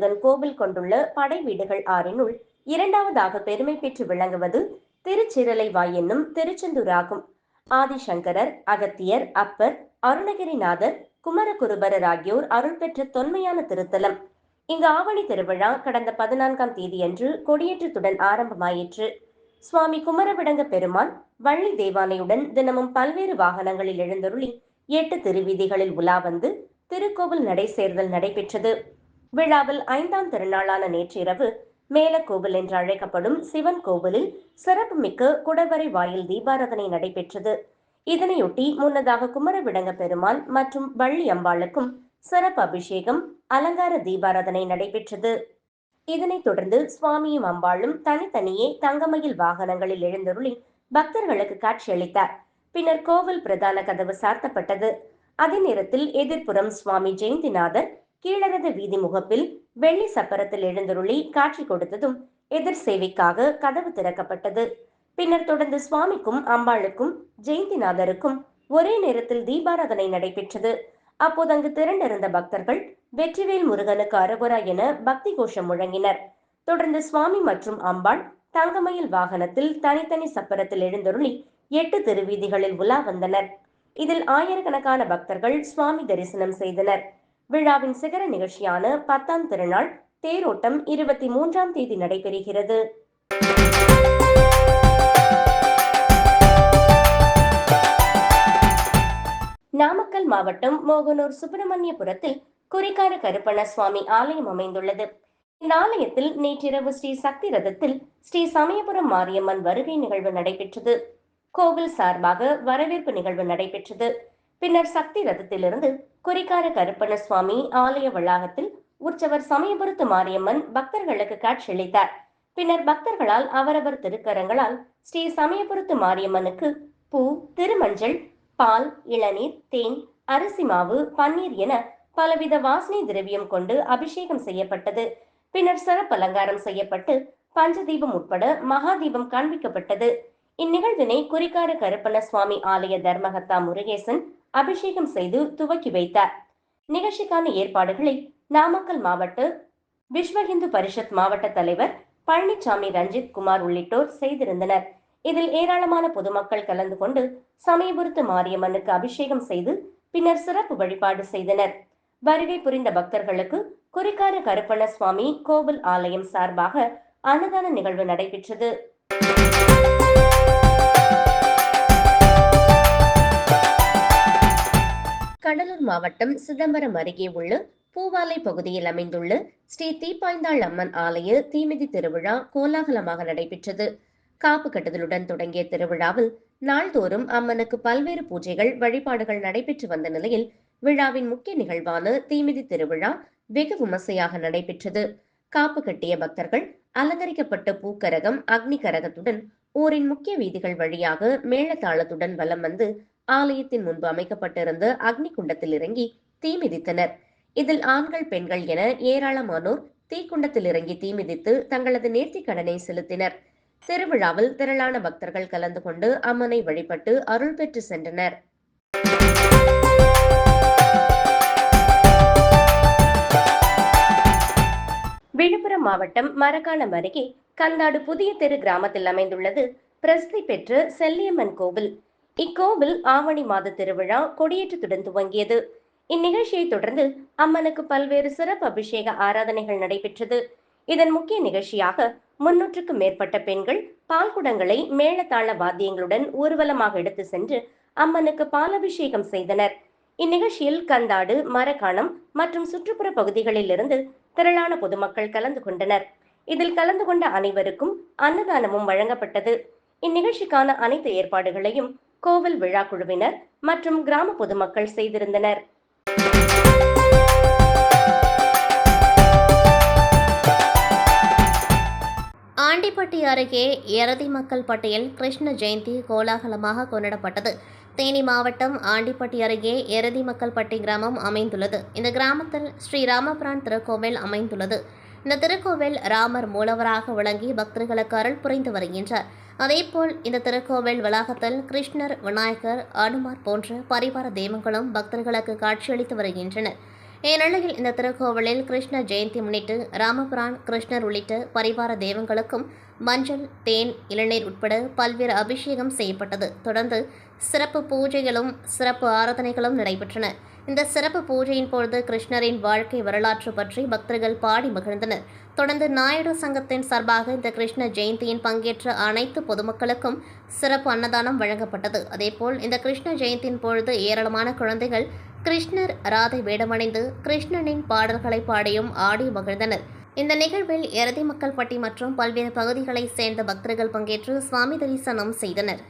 முருகன் கோவில் கொண்டுள்ள படை வீடுகள் ஆறினுள் இரண்டாவதாக பெருமை பெற்று விளங்குவது திருச்சிரலைவாய் என்னும் திருச்செந்தூர் ஆகும் ஆதிசங்கரர் அகத்தியர் அப்பர் அருணகிரிநாதர் குமரகுருபரர் ஆகியோர் அருள் பெற்ற தொன்மையான திருத்தலம். இங்கு ஆவணி திருவிழா கடந்த பதினான்காம் தேதியன்று கொடியேற்றத்துடன் ஆரம்பமாயிற்று. சுவாமி குமரவிடங்க பெருமான் வள்ளி தேவானையுடன் தினமும் பல்வேறு வாகனங்களில் எழுந்தருளி எட்டு திருவீதிகளில் உலா வந்து திருக்கோவில் நடை சேர்தல் நடைபெற்றது. விழாவில் ஐந்தாம் திருநாளான நேற்றிரவு மேலக்கோவில் என்று அழைக்கப்படும் சிவன் கோவிலில் சிறப்புமிக்க குடவரை வாயில் தீபாராதனை நடைபெற்றது. இதனையொட்டி முன்னதாக குமரவிடங்க பெருமாள் மற்றும் வள்ளி அம்பாளுக்கும் சிறப்பு அபிஷேகம் அலங்கார தீபாராதனை நடைபெற்றது. இதனைத் தொடர்ந்து சுவாமியும் அம்பாளும் தனித்தனியே தங்கமயில் வாகனங்களில் எழுந்தருளி பக்தர்களுக்கு காட்சியளித்தார். பின்னர் கோவில் பிரதான கதவு சாத்தப்பட்டது. அதே நேரத்தில் எதிர்ப்புறம் சுவாமி ஜெயந்திநாதர் கீழரது வீதி முகப்பில் வெள்ளி சப்பரத்தில் எழுந்தருளி காட்சி கொடுத்ததும் எதிர் சேவைக்காக கதவு திறக்கப்பட்டது. பின்னர் தொடர்ந்து சுவாமிக்கும் அம்பாளுக்கும் ஜெயந்திநாதருக்கும் ஒரே நேரத்தில் தீபாராதனை நடைபெற்றது. அப்போது அங்கு திரண்டிருந்த பக்தர்கள் வெற்றிவேல் முருகனுக்கு அறுபுரா என பக்தி கோஷம் முழங்கினர். தொடர்ந்து சுவாமி மற்றும் அம்பாள் தங்கமயில் வாகனத்தில் தனித்தனி சப்பரத்தில் எழுந்தருளி எட்டு திருவீதிகளில் உலா வந்தனர். இதில் ஆயிரக்கணக்கான பக்தர்கள் சுவாமி தரிசனம் செய்தனர். விழாவின் சிகர நிகழ்ச்சியான பத்தாம் திருநாள் தேரோட்டம் இருபத்தி மூன்றாம் தேதி நடைபெறுகிறது. நாமக்கல் மாவட்டம் மோகனூர் சுப்பிரமணியபுரத்தில் குறிக்கார கருப்பண சுவாமி ஆலயம் அமைந்துள்ளது. இந்த ஆலயத்தில் நேற்றிரவு ஸ்ரீ சக்தி ரதத்தில் ஸ்ரீ சமயபுரம் மாரியம்மன் வருகை நிகழ்வு நடைபெற்றது. கோவில் சார்பாக வரவேற்பு நிகழ்வு நடைபெற்றது. பின்னர் சக்தி ரதத்திலிருந்து குறிக்கார கருப்பண சுவாமி ஆலய வளாகத்தில் உற்சவர் சமயபுரத்து மாரியம்மன் பக்தர்களுக்கு காட்சியளித்தார். பின்னர் பக்தர்களால் அவரவர் திருக்கரங்களால் ஸ்ரீ சமயபுரத்து மாரியம்மனுக்கு பூ திருமஞ்சள் பால் இளநீர் தேன் அரிசி மாவு பன்னீர் என பலவித வாசனை திரவியம் கொண்டு அபிஷேகம் செய்யப்பட்டது. பின்னர் சிறப்பு அலங்காரம் செய்யப்பட்டு பஞ்சதீபம் உட்பட மகாதீபம் காண்பிக்கப்பட்டது. இந்நிகழ்வினை குறிக்கார கருப்பண்ண சுவாமி ஆலய தர்மகத்தா முருகேசன் அபிஷேகம் செய்து துவக்கி வைத்தார் நிகழ்ச்சிக்கான ஏற்பாடுகளை நாமக்கல் மாவட்ட விஸ்வ இந்து பரிஷத் மாவட்ட தலைவர் பழனிசாமி ரஞ்சித் குமார் உள்ளிட்டோர் செய்திருந்தனர். இதில் ஏராளமான பொதுமக்கள் கலந்து கொண்டு சமயபுரத்து மாரியம்மனுக்கு அபிஷேகம் செய்து பின்னர் சிறப்பு வழிபாடு செய்தனர். வருகை புரிந்த பக்தர்களுக்கு குறிக்கார கருப்பண்ண சுவாமி கோவில் ஆலயம் சார்பாக அன்னதான நிகழ்வு நடைபெற்றது. கடலூர் மாவட்டம் சிதம்பரம் அருகே உள்ள பூவாலை பகுதியில் அமைந்துள்ள ஸ்ரீ தீப்பாய்ந்தாள் அம்மன் ஆலய தீமிதி திருவிழா கோலாகலமாக நடைபெற்றது. காப்பு கட்டுதலுடன் தொடங்கிய திருவிழாவில் நாள்தோறும் அம்மனுக்கு பல்வேறு பூஜைகள் வழிபாடுகள் நடைபெற்று வந்த நிலையில் விழாவின் முக்கிய நிகழ்வான தீமிதி திருவிழா வெகு விமர்சையாக நடைபெற்றது. காப்பு கட்டிய பக்தர்கள் அலங்கரிக்கப்பட்ட பூக்கரகம் அக்னி கரகத்துடன் ஊரின் முக்கிய வீதிகள் வழியாக மேளதாளத்துடன் வலம் வந்து ஆலயத்தின் முன்பு அமைக்கப்பட்டிருந்த அக்னி குண்டத்தில் இறங்கி தீ மிதித்தனர். இதில் ஆண்கள் பெண்கள் என ஏராளமானோர் தீக்குண்டத்தில் இறங்கி தீ மிதித்து தங்களது நேர்த்தி கடனை செலுத்தினர். திருவிழாவில் திரளான பக்தர்கள் கலந்து கொண்டு அம்மனை வழிபட்டு அருள் பெற்று சென்றனர். விழுப்புரம் மாவட்டம் மரக்காணம் அருகே கந்தாடு புதிய தெரு கிராமத்தில் அமைந்துள்ளது பிரசித்தி பெற்ற செல்லியம்மன் கோவில். இக்கோவில் ஆவணி மாத திருவிழா கொடியேற்றத்துடன் துவங்கியது. இந்நிகழ்ச்சியை தொடர்ந்து அம்மனுக்கு பல்வேறு சிறப்பு அபிஷேக ஆராதனைகள் நடைபெற்றது. இதன் முக்கிய நிகழ்ச்சியாக முன்னூற்றுக்கும் மேற்பட்ட பெண்கள் பால் குடங்களை மேளதாள வாத்தியங்களுடன் ஊர்வலமாக எடுத்து சென்று அம்மனுக்கு பாலபிஷேகம் செய்தனர். இந்நிகழ்ச்சியில் கந்தாடு மரக்காணம் மற்றும் சுற்றுப்புற பகுதிகளில் இருந்து திரளான பொதுமக்கள் கலந்து கொண்டனர். இதில் கலந்து கொண்ட அனைவருக்கும் அன்னதானமும் வழங்கப்பட்டது. இந்நிகழ்ச்சிக்கான அனைத்து ஏற்பாடுகளையும் கோவில் விழா குழுவினர் மற்றும் கிராம பொதுமக்கள் செய்திருந்தனர். ஆண்டிப்பட்டி அருகே எரதி மக்கள் பட்டியல் கிருஷ்ண ஜெயந்தி கோலாகலமாக கொண்டாடப்பட்டது. தேனி மாவட்டம் ஆண்டிப்பட்டி அருகே எரதி மக்கள் பட்டி கிராமம் அமைந்துள்ளது. இந்த கிராமத்தில் ஸ்ரீ ராமபிரான் திருக்கோவில் அமைந்துள்ளது. இந்த திருக்கோவில் ராமர் மூலவராக விளங்கி பக்தர்களுக்கு அருள் புரிந்து வருகின்றார். அதேபோல் இந்த திருக்கோவில் வளாகத்தில் கிருஷ்ணர் விநாயகர் அனுமார் போன்ற பரிவார தெய்வங்களும் பக்தர்களுக்கு காட்சியளித்து வருகின்றனர். இந்நிலையில் இந்த திருக்கோவிலில் கிருஷ்ண ஜெயந்தி முன்னிட்டு ராமபுரான் கிருஷ்ணர் உள்ளிட்ட பரிவார தெய்வங்களுக்கும் மஞ்சள் தேன் இளநீர் உட்பட பல்வேறு அபிஷேகம் செய்யப்பட்டது. தொடர்ந்து சிறப்பு பூஜைகளும் சிறப்பு ஆராதனைகளும் நடைபெற்றன. இந்த சிறப்பு பூஜையின் பொழுது கிருஷ்ணரின் வாழ்க்கை வரலாற்று பற்றி பக்தர்கள் பாடி மகிழ்ந்தனர். தொடர்ந்து நாயுடு சங்கத்தின் சார்பாக இந்த கிருஷ்ண ஜெயந்தியின் பங்கேற்ற அனைத்து பொதுமக்களுக்கும் சிறப்பு அன்னதானம் வழங்கப்பட்டது. அதேபோல் இந்த கிருஷ்ண ஜெயந்தியின் பொழுது ஏராளமான குழந்தைகள் கிருஷ்ணர் ராதை வேடமணிந்து கிருஷ்ணனின் பாடல்களை பாடியும் ஆடி மகிழ்ந்தனர். இந்த நிகழ்வில் எரதி மக்கள் பட்டி மற்றும் பல்வேறு பகுதிகளைச் சேர்ந்த பக்தர்கள் பங்கேற்று சுவாமி தரிசனம் செய்தனர்.